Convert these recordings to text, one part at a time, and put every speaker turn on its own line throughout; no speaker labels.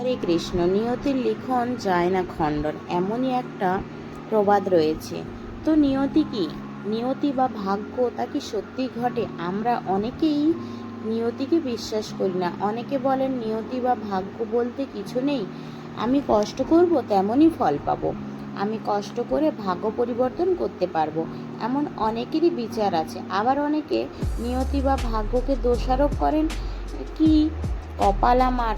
হরে কৃষ্ণ, নিয়তির লিখন যায় না খণ্ডন, এমনই একটা প্রবাদ রয়েছে। তো নিয়তি কি? নিয়তি বা ভাগ্য, তা কি সত্যি ঘটে? আমরা অনেকেই নিয়তিকে বিশ্বাস করি না। অনেকে বলেন, নিয়তি বা ভাগ্য বলতে কিছু নেই। আমি কষ্ট করব, তেমনই ফল পাবো। আমি কষ্ট করে ভাগ্য পরিবর্তন করতে পারব। এমন অনেকেরই বিচার আছে। আবার অনেকে নিয়তি বা ভাগ্যকে দোষারোপ করেন। কি? কপাল আমার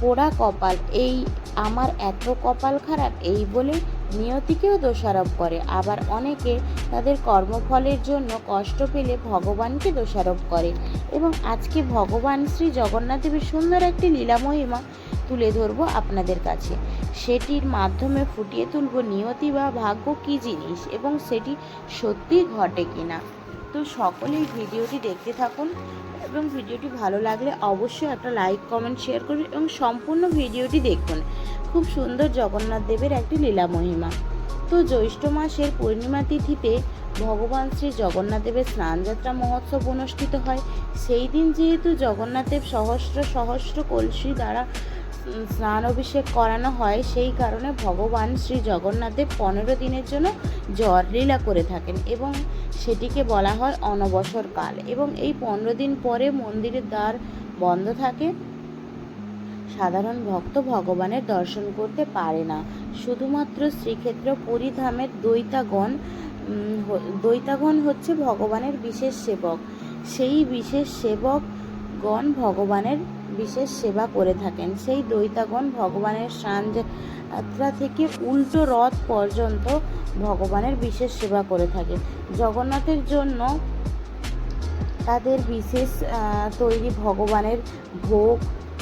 পোড়া কপাল, এই আমার এত কপাল খারাপ, এই বলে নিয়তিকেও দোষারোপ করে। আবার অনেকে তাদের কর্মফলের জন্য কষ্ট পেলে ভগবানকে দোষারোপ করে এবং আজকে ভগবান শ্রী জগন্নাথ দেবের সুন্দর একটি লীলা মহিমা তুলে ধরবো আপনাদের কাছে। সেটির মাধ্যমে ফুটিয়ে তুলব নিয়তি বা ভাগ্য কী জিনিস এবং সেটি সত্যি ঘটে কিনা। তো সকলেই ভিডিওটি দেখতে থাকুন এবং ভিডিওটি ভালো লাগলে অবশ্যই একটা লাইক, কমেন্ট, শেয়ার করুন এবং সম্পূর্ণ ভিডিওটি দেখুন। খুব সুন্দর জগন্নাথ দেবের একটি লীলা মহিমা। তো জ্যৈষ্ঠ মাসের পূর্ণিমা তিথিতে ভগবান শ্রী জগন্নাথ দেবের স্নানযাত্রা মহোৎসব অনুষ্ঠিত হয়। সেই দিন যেহেতু জগন্নাথ দেব সহস্র সহস্র কলসি দ্বারা স্নান অভিষেক করানো হয়, সেই কারণে ভগবান শ্রী জগন্নাথ দেব পনেরো দিনের জন্য জ্বর লীলা করে থাকেন এবং সেটিকে বলা হয় অনবসর কাল এবং এই পনেরো দিন পরে মন্দিরের দ্বার বন্ধ থাকে। সাধারণ ভক্ত ভগবানের দর্শন করতে পারে না। শুধুমাত্র শ্রীক্ষেত্র পুরীধামের দৈতাগণ দৈতাগণ হচ্ছে ভগবানের বিশেষ সেবক। সেই বিশেষ সেবকগণ ভগবানের বিশেষ সেবা করে থাকেন। সেই দৈতাগণ ভগবানের স্নান যাত্রা থেকে উল্টো রথ পর্যন্ত ভগবানের বিশেষ সেবা করে থাকে জগন্নাথের জন্য তাদের বিশেষ তৈরি ভগবানের ভোগ,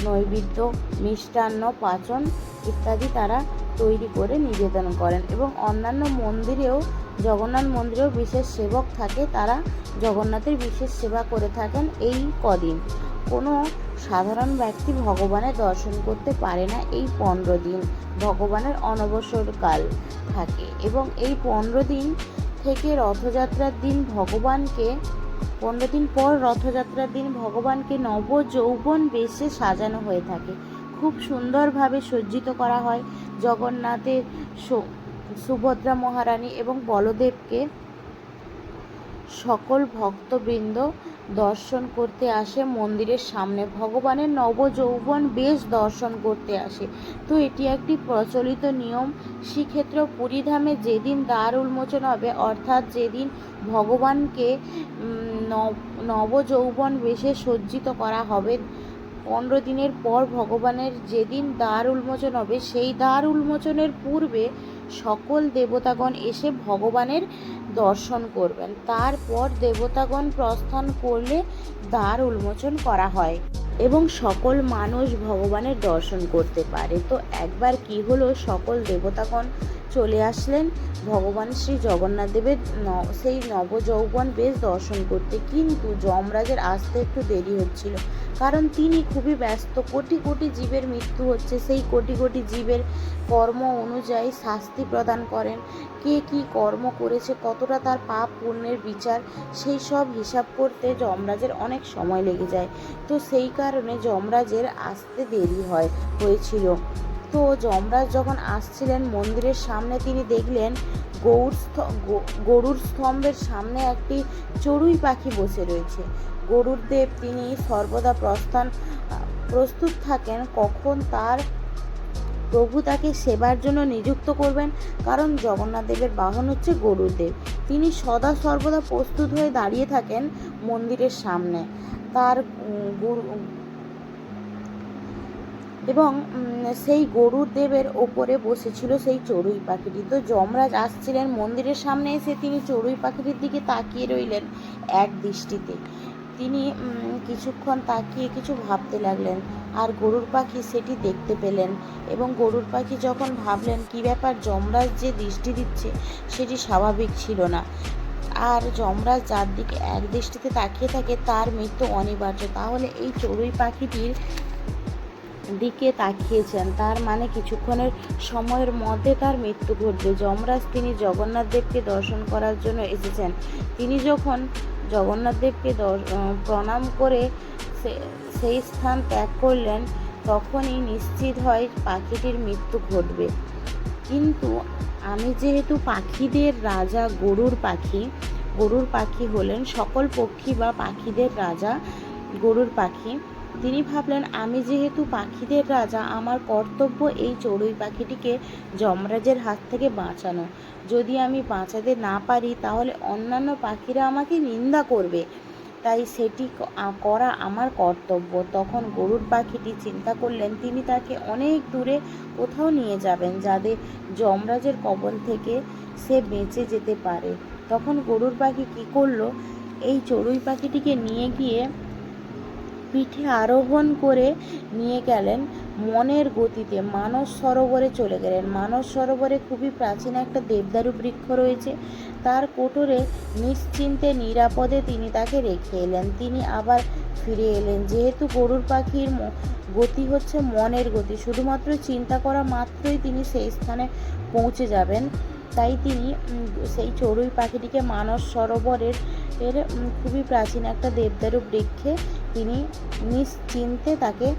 নৈবেদ্য, মিষ্টান্ন, পাচন ইত্যাদি তারা তৈরি করে নিবেদন করেন এবং অন্যান্য মন্দিরেও, জগন্নাথ মন্দিরেও বিশেষ সেবক থাকে। তারা জগন্নাথের বিশেষ সেবা করে থাকেন এই কদিন। কোনো সাধারণ ব্যক্তি ভগবানের দর্শন করতে পারে না এই পনেরো দিন। ভগবানের অনবসর কাল থাকে এবং এই পনেরো দিন থেকে রথযাত্রার দিন ভগবানকে, পনেরো দিন পর রথযাত্রার দিন ভগবানকে নব যৌবন বেশে সাজানো হয়ে থাকে। খুব সুন্দরভাবে সজ্জিত করা হয় জগন্নাথের সুভদ্রা মহারানী এবং বলদেবকে। সকল ভক্তবৃন্দ দর্শন করতে আসে, মন্দিরের সামনে ভগবানের নবযৌবন বেশ দর্শন করতে আসে। তো এটি একটি প্রচলিত নিয়ম। শ্রীক্ষেত্র পুরীধামে যেদিন দ্বার উন্মোচন হবে, অর্থাৎ যেদিন ভগবানকে নব- নবযৌবন বেশে সজ্জিত করা হবে পনেরো দিনের পর ভগবানের যেদিন দ্বার উন্মোচন হবে, সেই দ্বার উন্মোচনের পূর্বে সকল দেবতাগণ এসে ভগবানের দর্শন করবেন। তারপর দেবতাগণ প্রস্থান করলে দ্বার উন্মোচন করা হয়। এবং সকল মানুষ ভগবানের দর্শন করতে পারে। তো একবার কি হলো? সকল দেবতাগণ চলে আসলেন। ভগবান শ্রী জগন্নাথ দেবের সেই নবযৌবন বেশ দর্শন করতে। কিন্তু যমরাজের আসতে একটু দেরি হচ্ছিল। কারণ তিনি খুবই ব্যস্ত। কোটি কোটি জীবের মৃত্যু হচ্ছে। সেই কোটি কোটি জীবের কর্ম অনুযায়ী শাস্তি প্রদান করেন। কে কি কর্ম করেছে, কতটা তার পাপ পুণ্যের বিচার, সেই সব হিসাব করতে যমরাজের অনেক সময় লেগে যায়। তো সেই কারণে যমরাজের আসতে দেরি হয়, হয়েছিল। তো যমরাজ যখন আসছিলেন মন্দিরের সামনে, তিনি দেখলেন গৌর গরুর স্তম্ভের সামনে একটি চড়ুই পাখি বসে রয়েছে। গরুর দেব তিনি সর্বদা প্রস্থান, প্রস্তুত থাকেন কখন তার প্রভু তাকে সেবার জন্য নিযুক্ত করবেন, কারণ জগন্নাথ দেবের বাহন হচ্ছে গরুর দেব তিনি সদা সর্বদা প্রস্তুত হয়ে দাঁড়িয়ে থাকেন মন্দিরের সামনে। তার এবং সেই গরুর দেবের ওপরে বসেছিল সেই চড়ুই পাখিটি। তো যমরাজ আসছিলেন মন্দিরের সামনে এসে তিনি চড়ুই পাখিটির দিকে তাকিয়ে রইলেন এক দৃষ্টিতে। তিনি কিছুক্ষণ তাকিয়ে কিছু ভাবতে লাগলেন, আর গরুর পাখি সেটি দেখতে পেলেন এবং গরুর পাখি যখন ভাবলেন, কি ব্যাপার যমরাজ যে দৃষ্টি দিচ্ছে, সেটি স্বাভাবিক ছিল না। আর যমরাজ যার দিকে এক দৃষ্টিতে তাকিয়ে থাকে, তার মৃত্যু অনিবার্য। তাহলে এই চড়ুই পাখিটির দিকে তাকিয়েছেন। তার মানে কিছুক্ষণের সময়ের মধ্যে তার মৃত্যু ঘটবে। যমরাজ তিনি জগন্নাথ দেবকে দর্শন করার জন্য এসেছেন। তিনি যখন জগন্নাথ দেবকে প্রণাম করে সেই স্থান ত্যাগ করলেন, তখনই নিশ্চিত হয় পাখিটির মৃত্যু ঘটবে। কিন্তু আমি যেহেতু পাখিদের রাজা, গরুর পাখি গরুর পাখি হলেন সকল পক্ষী বা পাখিদের রাজা, গরুর পাখি তিনি ভাবলেন, আমি যেহেতু পাখিদের রাজা, আমার কর্তব্য এই চড়ুই পাখিটিকে যমরাজের হাত থেকে বাঁচানো। যদি আমি বাঁচাতে না পারি, তাহলে অন্যান্য পাখিরা আমাকে নিন্দা করবে। তাই সেটি করা আমার কর্তব্য। তখন গরুর পাখিটি চিন্তা করলেন, তিনি তাকে অনেক দূরে কোথাও নিয়ে যাবেন, যাদের যমরাজের কবল থেকে সে বেঁচে যেতে পারে। তখন গরুর পাখি কী করল, এই চড়ুই পাখিটিকে নিয়ে গিয়ে পিঠে আরোহণ করে নিয়ে গেলেন। মনের গতিতে মানস সরোবরে চলে গেলেন। মানস সরোবরে খুবই প্রাচীন একটা দেবদারু বৃক্ষ রয়েছে। তার কোটরে নিশ্চিন্তে, নিরাপদে তিনি তাকে রেখে এলেন। তিনি আবার ফিরে এলেন। যেহেতু গরুর পাখির গতি হচ্ছে মনের গতি, শুধুমাত্র চিন্তা করা মাত্রই তিনি সেই স্থানে পৌঁছে যাবেন। তাই তিনি সেই চড়ুই পাখিটিকে মানস সরোবরের, এর খুবই প্রাচীন একটা দেবদারু বৃক্ষে তিনি নিশ্চিন্তে তাকে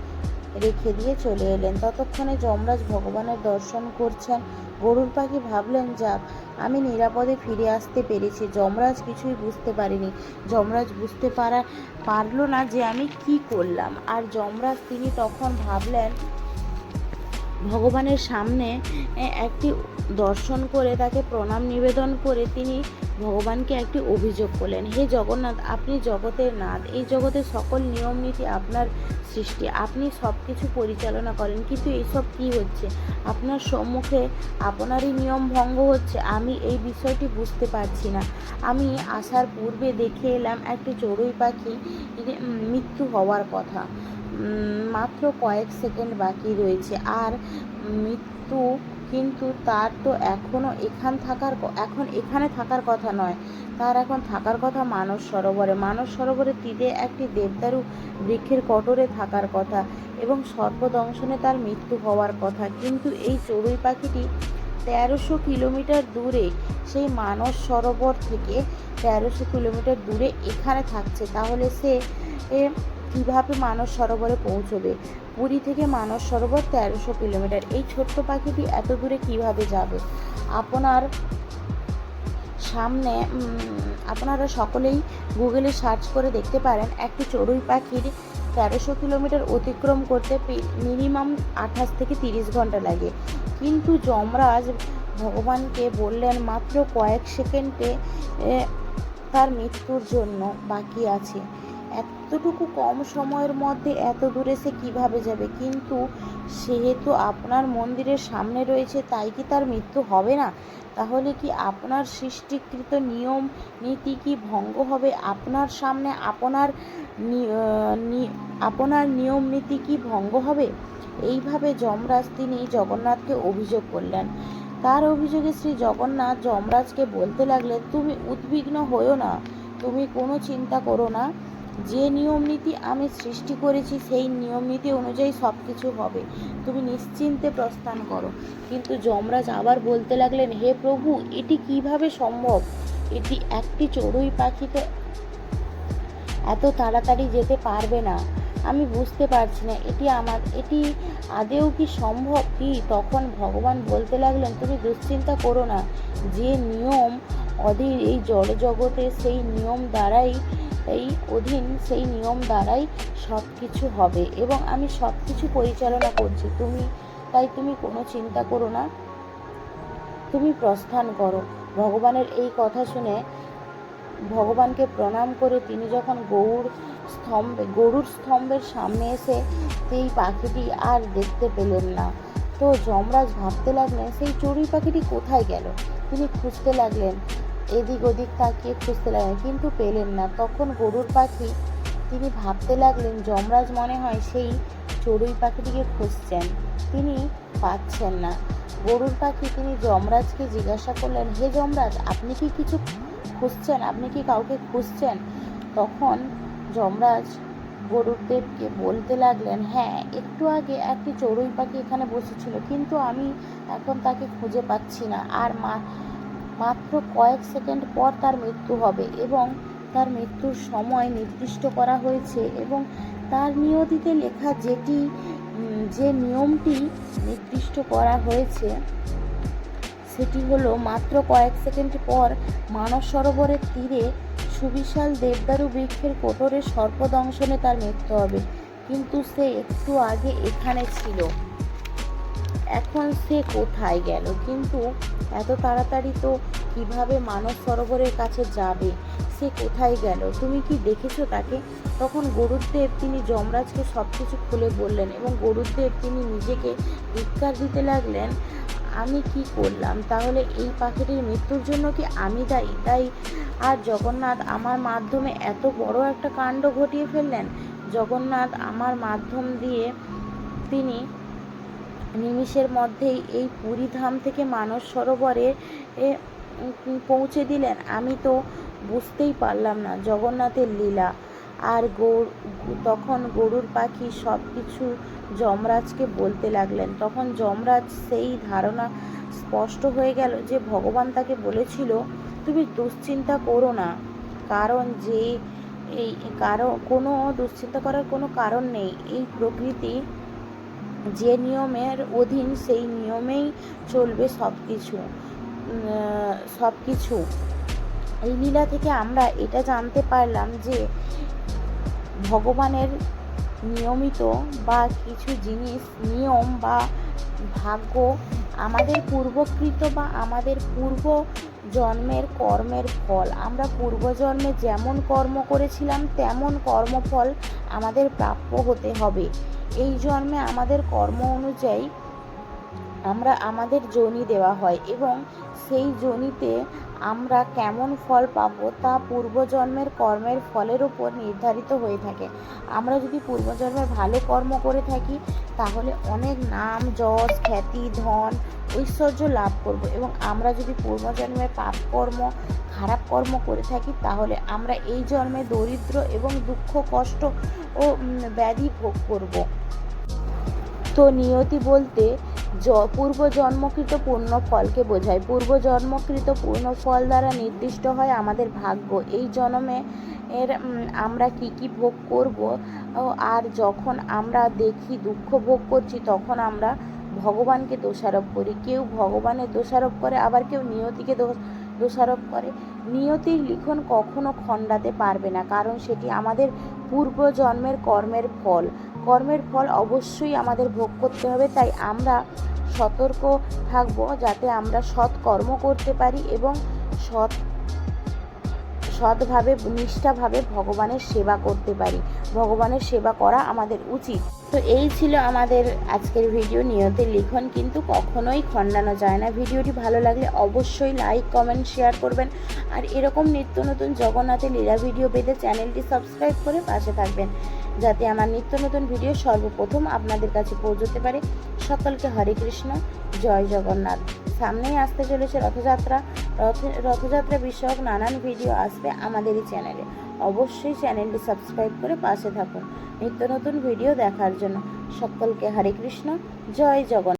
রেখে দিয়ে চলে এলেন। ততক্ষণে যমরাজ ভগবানের দর্শন করছেন। গরুর পাখি ভাবলেন, যাক, আমি নিরাপদে ফিরে আসতে পেরেছি যমরাজ কিছুই বুঝতে পারিনি। যমরাজ বুঝতে পারা, পারল না যে আমি কি করলাম। আর যমরাজ তিনি তখন ভাবলেন ভগবানের সামনে একটি দর্শন করে তাকে প্রণাম নিবেদন করে তিনি ভগবানকে একটি অভিযোগ করলেন, হে জগন্নাথ, আপনি জগতের নাথ। এই জগতের সকল নিয়ম নীতি আপনার সৃষ্টি। আপনি সব কিছু পরিচালনা করেন। কিন্তু এইসব কি হচ্ছে? আপনার সম্মুখে আপনারই নিয়ম ভঙ্গ হচ্ছে। আমি এই বিষয়টি বুঝতে পারছি না। আমি আসার পূর্বে দেখে এলাম একটি চড়ুই পাখি মৃত্যু হওয়ার কথা। মাত্র কয়েক সেকেন্ড বাকি রয়েছে। আর মৃত্যু কিন্তু তার তো এখনও এখান থাকার এখন এখানে থাকার কথা নয়। তার এখন থাকার কথা মানস সরোবরে। মানস সরোবরে তীরে একটি দেবদারু বৃক্ষের কটরে থাকার কথা এবং সর্পদংশনে তার মৃত্যু হওয়ার কথা। কিন্তু এই চড়ুই পাখিটি তেরোশো কিলোমিটার দূরে, সেই মানস সরোবর থেকে তেরোশো কিলোমিটার দূরে এখানে থাকছে। তাহলে সে কীভাবে মানস সরোবরে পৌঁছবে? পুরী থেকে মানস সরোবর তেরোশো কিলোমিটার। এই ছোট্ট পাখিটি এত দূরে কীভাবে যাবে? আপনার সামনে আপনারা সকলেই গুগলে সার্চ করে দেখতে পারেন, একটি চড়ুই পাখির তেরোশো কিলোমিটার অতিক্রম করতে মিনিমাম আঠাশ থেকে তিরিশ ঘণ্টা লাগে। কিন্তু যমরাজ ভগবানকে বললেন, মাত্র কয়েক সেকেন্ডে তার মৃত্যুর জন্য বাকি আছে। এতটুকু কম সময়ের মধ্যে এত দূরে সে কীভাবে যাবে? কিন্তু সেহেতু আপনার মন্দিরের সামনে রয়েছে, তাই কি তার মৃত্যু হবে না? তাহলে কি আপনার সৃষ্টিকৃত নিয়ম, নীতি কি ভঙ্গ হবে? আপনার সামনে আপনার আপনার নিয়ম, নীতি কি ভঙ্গ হবে? এইভাবে যমরাজ তিনি জগন্নাথকে অভিযোগ করলেন। তার অভিযোগে শ্রী জগন্নাথ যমরাজকে বলতে লাগলেন, তুমি উদ্বিগ্ন হয়েও না, তুমি কোনো চিন্তা করো না। যে নিয়ম নীতি আমি সৃষ্টি করেছি, সেই নিয়ম নীতি অনুযায়ী সব কিছু হবে। তুমি নিশ্চিন্তে প্রস্থান করো। কিন্তু যমরাজ আবার বলতে লাগলেন, হে প্রভু, এটি কীভাবে সম্ভব? এটি একটি চড়ুই পাখি তো এত তাড়াতাড়ি যেতে পারবে না। আমি বুঝতে পারছি না, এটি আমার, এটি আদেও কি সম্ভব? কি? তখন ভগবান বলতে লাগলেন, তুমি দুশ্চিন্তা করো না। যে নিয়ম অধীর এই জড় জগতে সেই নিয়ম দ্বারাই এই অধীন সেই নিয়ম দ্বারাই সব কিছু হবে এবং আমি সব কিছু পরিচালনা করছি। তুমি, তাই তুমি কোনো চিন্তা করো না। তুমি প্রস্থান করো। ভগবানের এই কথা শুনে ভগবানকে প্রণাম করে তিনি যখন গৌর স্তম্ভে, গরুর স্তম্ভের সামনে এসে সেই পাখিটি আর দেখতে পেলেন না। তো যমরাজ ভাবতে লাগলেন, সেই চড়ুই পাখিটি কোথায় গেল? তিনি খুঁজতে লাগলেন এদিক ওদিক তাকিয়ে খুঁজতে লাগলেন, কিন্তু পেলেন না। তখন গরুর পাখি, তিনি ভাবতে লাগলেন, যমরাজ মনে হয় সেই চড়ুই পাখিটিকে খুঁজছেন। তিনি পাচ্ছেন না। গরুর পাখি, তিনি যমরাজকে জিজ্ঞাসা করলেন, হে যমরাজ, আপনি কি কিছু খুঁজছেন? আপনি কি কাউকে খুঁজছেন? তখন যমরাজ গরুরদেবকে বলতে লাগলেন হ্যাঁ একটু আগে একটি চড়ুই পাখি এখানে বসেছিল, কিন্তু আমি এখন তাকে খুঁজে পাচ্ছি না। আর মা মাত্র কয়েক সেকেন্ড পর তার মৃত্যু হবে এবং তার মৃত্যুর সময় নির্দিষ্ট করা হয়েছে এবং তার নিয়তিতে লেখা যেটি যে নিয়মটি নির্দিষ্ট করা হয়েছে, সেটি হলো মাত্র কয়েক সেকেন্ড পর মানস সরোবরের তীরে সুবিশাল দেবদারু বৃক্ষের কোটরে সর্পদংশনে তার মৃত্যু হবে। কিন্তু সে একটু আগে এখানে ছিল। এখন সে কোথায় গেল? কিন্তু এত তাড়াতাড়ি তো কীভাবে মানব সরোবরের কাছে যাবে? সে কোথায় গেল? তুমি কি দেখেছ তাকে? তখন গরুদেব তিনি যমরাজকে সব কিছু খুলে বললেন এবং গরুদেব তিনি নিজেকে ধিক্কার দিতে লাগলেন, আমি কি করলাম? তাহলে এই পাখিটির মৃত্যুর জন্য কি আমি দায়ী? তাই আর জগন্নাথ আমার মাধ্যমে এত বড় একটা কাণ্ড ঘটিয়ে ফেললেন? জগন্নাথ আমার মাধ্যম দিয়ে তিনি নিমিষের মধ্যেই এই পুরী ধাম থেকে মানস সরোবরে পৌঁছে দিলেন। আমি তো বুঝতেই পারলাম না জগন্নাথের লীলা। আর গৌর, তখন গরুর পাখি সব কিছু যমরাজকে বলতে লাগলেন। তখন যমরাজ সেই ধারণা স্পষ্ট হয়ে গেল যে ভগবান তাকে বলেছিল, তুমি দুশ্চিন্তা করো না। কারণ যে, এই, কারও, কোনো দুশ্চিন্তা করার কোনো কারণ নেই। এই প্রকৃতি যে নিয়মের অধীন সেই নিয়মেই চলবে সব কিছু সব কিছু এই লীলা থেকে আমরা এটা জানতে পারলাম যে ভগবানের নিয়মিত বা কিছু জিনিস, নিয়ম বা ভাগ্য আমাদের পূর্বকৃত বা আমাদের পূর্ব জন্মের কর্মের ফল। আমরা পূর্বজন্মে যেমন কর্ম করেছিলাম, তেমন কর্মফল আমাদের প্রাপ্য হতে হবে। এই জন্মে আমাদের কর্ম অনুযায়ী আমরা আমাদের যোনি দেওয়া হয় এবং সেই জনিতে আমরা কেমন ফল পাব তা পূর্বজন্মের কর্মের ফলের উপর নির্ধারিত হয়ে থাকে। আমরা যদি পূর্বজন্মে ভালো কর্ম করে থাকি, তাহলে অনেক নাম, যশ, খ্যাতি, ধন, ঐশ্বর্য লাভ করব এবং আমরা যদি পূর্বজন্মের পাপ কর্ম, খারাপ কর্ম করে থাকি, তাহলে আমরা এই জন্মে দরিদ্র এবং দুঃখ, কষ্ট ও ব্যাধি ভোগ করব। তো নিয়তি বলতে পূর্বজন্মকৃত পূর্ণ ফলকে বোঝায়। পূর্বজন্মকৃত পূর্ণ ফল দ্বারা নির্দিষ্ট হয় আমাদের ভাগ্য। এই জন্মে এর আমরা কি কি ভোগ করব? আর যখন আমরা দেখি দুঃখ ভোগ করছি, তখন আমরা ভগবানকে দোষারোপ করি। কেউ ভগবানের দোষারোপ করে, আবার কেউ নিয়তিকে দোষ, দোষারোপ করে। নিয়তির লিখন কখনো খণ্ডাতে পারবে না, কারণ সেটি আমাদের পূর্বজন্মের কর্মের ফল। কর্মের ফল অবশ্যই আমাদের ভোগ করতে হবে, তাই আমরা সতর্ক থাকব যাতে আমরা সৎ কর্ম করতে পারি এবং সৎ, সৎভাবে, নিষ্ঠাভাবে ভগবানের সেবা করতে পারি। ভগবানের সেবা করা আমাদের উচিত। তো এই ছিল আমাদের আজকের ভিডিও। নিয়তের লিখন কিন্তু কখনোই খণ্ডানো যায় না। ভিডিওটি ভালো লাগলে অবশ্যই লাইক কমেন্ট শেয়ার করবেন। আর এরকম নিত্য নতুন জগন্নাথের লীলা ভিডিও পেতে চ্যানেলটি সাবস্ক্রাইব করে পাশে থাকবেন। যাতে আমার নিত্য নতুন ভিডিও সর্বপ্রথম আপনাদের কাছে পৌঁছতে পারে। সকলকে হরে কৃষ্ণ, জয় জগন্নাথ। সামনেই আসতে চলেছে রথযাত্রা। রথ রথযাত্রা বিষয়ক নানান ভিডিও আসবে আমাদের এই চ্যানেলে। অবশ্যই চ্যানেলটি সাবস্ক্রাইব করে পাশে থাকুন। নিত্য নতুন ভিডিও দেখার জন্য সকলকে হরে কৃষ্ণ, জয় জগন্নাথ।